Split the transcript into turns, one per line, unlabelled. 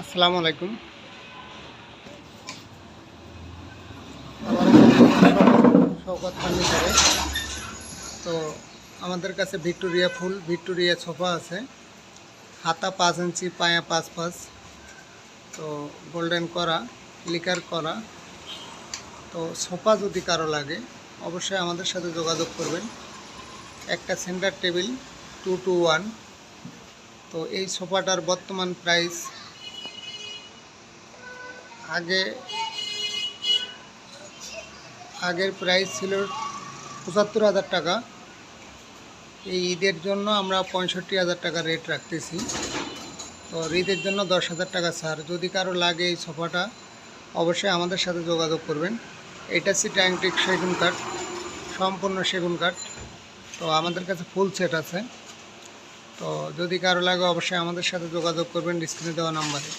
আসসালামু আলাইকুম। শওকত ফার্নিচারে তো আমাদের কাছে ভিক্টোরিয়া ফুল, ভিক্টোরিয়া সোফা আছে। হাতা পাঁচ ইঞ্চি, পায়া পাঁচ পাঁচ। তো গোল্ডেন করা লিকার করা। তো সোফা যদি কারও লাগে, অবশ্যই আমাদের সাথে যোগাযোগ করবেন। একটা centre table two two one তো এই সোফাটার বর্তমান প্রাইস আগে, আগের প্রাইস ছিল পঁচাত্তর হাজার টাকা। এই ঈদের জন্য আমরা পঁয়ষট্টি হাজার টাকা রেট রাখতেছি। তো ঈদের জন্য দশ হাজার টাকা ছাড়। যদি কারও লাগে এই সোফাটা অবশ্যই আমাদের সাথে যোগাযোগ করবেন। এটা সি অ্যান্টিক সেগুন কাঠ, সম্পূর্ণ সেগুন কাঠ। তো আমাদের কাছে ফুল সেট আছে। তো যদি কারও লাগে, অবশ্যই আমাদের সাথে যোগাযোগ করবেন স্ক্রিনে দেওয়া নাম্বারে।